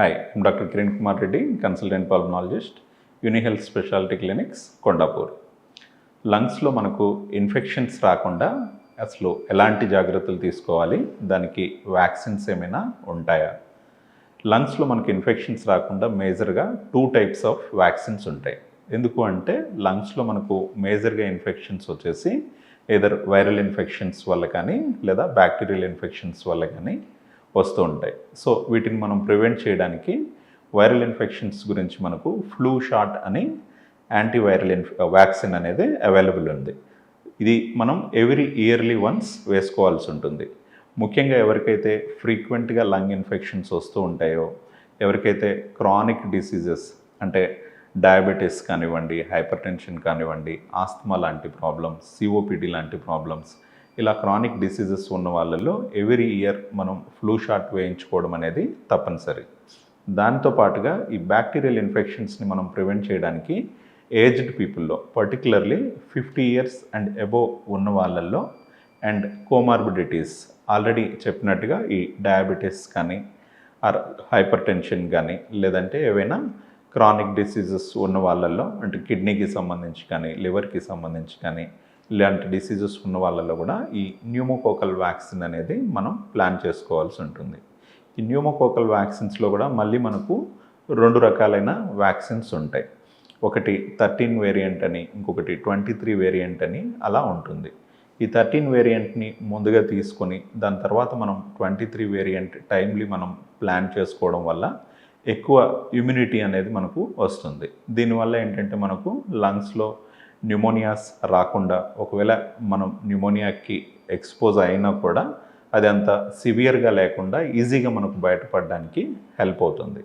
Hi doctor Kiran Kumar Reddy consultant pulmonologist Unihealth speciality clinics Kondapur లంగ్స్లో మనకు infections రాకుండా అసలు ఎలాంటి జాగ్రత్తలు తీసుకోవాలి దానికి వ్యాక్సిన్స్ ఏమైనా ఉంటాయా లంగ్స్లో మనకు ఇన్ఫెక్షన్స్ రాకుండా మేజర్గా టూ టైప్స్ ఆఫ్ వ్యాక్సిన్స్ ఉంటాయి ఎందుకు అంటే లంగ్స్లో మనకు మేజర్గా ఇన్ఫెక్షన్స్ వచ్చేసి ఏదర్ వైరల్ ఇన్ఫెక్షన్స్ వల్ల కానీ లేదా బ్యాక్టీరియల్ ఇన్ఫెక్షన్స్ వల్ల కానీ వస్తూ ఉంటాయి. సో వీటిని మనం ప్రివెంట్ చేయడానికి వైరల్ ఇన్ఫెక్షన్స్ గురించి మనకు ఫ్లూ షాట్ అని యాంటీవైరల్ ఇన్ఫ్ వ్యాక్సిన్ అనేది అవైలబుల్ ఉంది. ఇది మనం ఎవ్రీ ఇయర్లీ వన్స్ వేసుకోవాల్సి ఉంటుంది. ముఖ్యంగా ఎవరికైతే ఫ్రీక్వెంట్గా లంగ్ ఇన్ఫెక్షన్స్ వస్తూ ఉంటాయో ఎవరికైతే క్రానిక్ డిసీజెస్ అంటే డయాబెటీస్ కానివ్వండి హైపర్ టెన్షన్ కానివ్వండి ఆస్తమా లాంటి ప్రాబ్లమ్స్ సిఓపిడి లాంటి ప్రాబ్లమ్స్ ఇలా క్రానిక్ డిసీజెస్ ఉన్న వాళ్ళల్లో ఎవ్రీ ఇయర్ మనం ఫ్లూ షాట్ వేయించుకోవడం అనేది తప్పనిసరి. దాంతో పాటుగా ఈ బ్యాక్టీరియల్ ఇన్ఫెక్షన్స్ని మనం ప్రివెంట్ చేయడానికి aged పీపుల్లో particularly fifty years and above ఉన్న వాళ్ళల్లో అండ్ కోమార్బిడిటీస్ ఆల్రెడీ చెప్పినట్టుగా ఈ డయాబెటీస్ కానీ ఆర్ హైపర్ టెన్షన్ కానీ లేదంటే ఏవైనా క్రానిక్ డిసీజెస్ ఉన్న వాళ్ళల్లో అంటే కిడ్నీకి సంబంధించి కానీ లివర్కి సంబంధించి కానీ ఇలాంటి డిసీజెస్ ఉన్న వాళ్ళలో కూడా ఈ న్యూమోకోకల్ వ్యాక్సిన్ అనేది మనం ప్లాన్ చేసుకోవాల్సి ఉంటుంది. ఈ న్యూమోకోకల్ వ్యాక్సిన్స్లో కూడా మళ్ళీ మనకు రెండు రకాలైన వ్యాక్సిన్స్ ఉంటాయి. ఒకటి థర్టీన్ వేరియంట్ అని ఇంకొకటి ట్వంటీ త్రీ వేరియంట్ అని అలా ఉంటుంది. ఈ థర్టీన్ వేరియంట్ని ముందుగా తీసుకొని దాని తర్వాత మనం ట్వంటీ త్రీ వేరియంట్ టైమ్లీ మనం ప్లాన్ చేసుకోవడం వల్ల ఎక్కువ ఇమ్యూనిటీ అనేది మనకు వస్తుంది. దీనివల్ల ఏంటంటే మనకు లంగ్స్లో న్యూమోనియాస్ రాకుండా ఒకవేళ మనం న్యూమోనియాకి ఎక్స్పోజ్ అయినా కూడా అది అంత సివియర్గా లేకుండా ఈజీగా మనకు బయటపడడానికి హెల్ప్ అవుతుంది.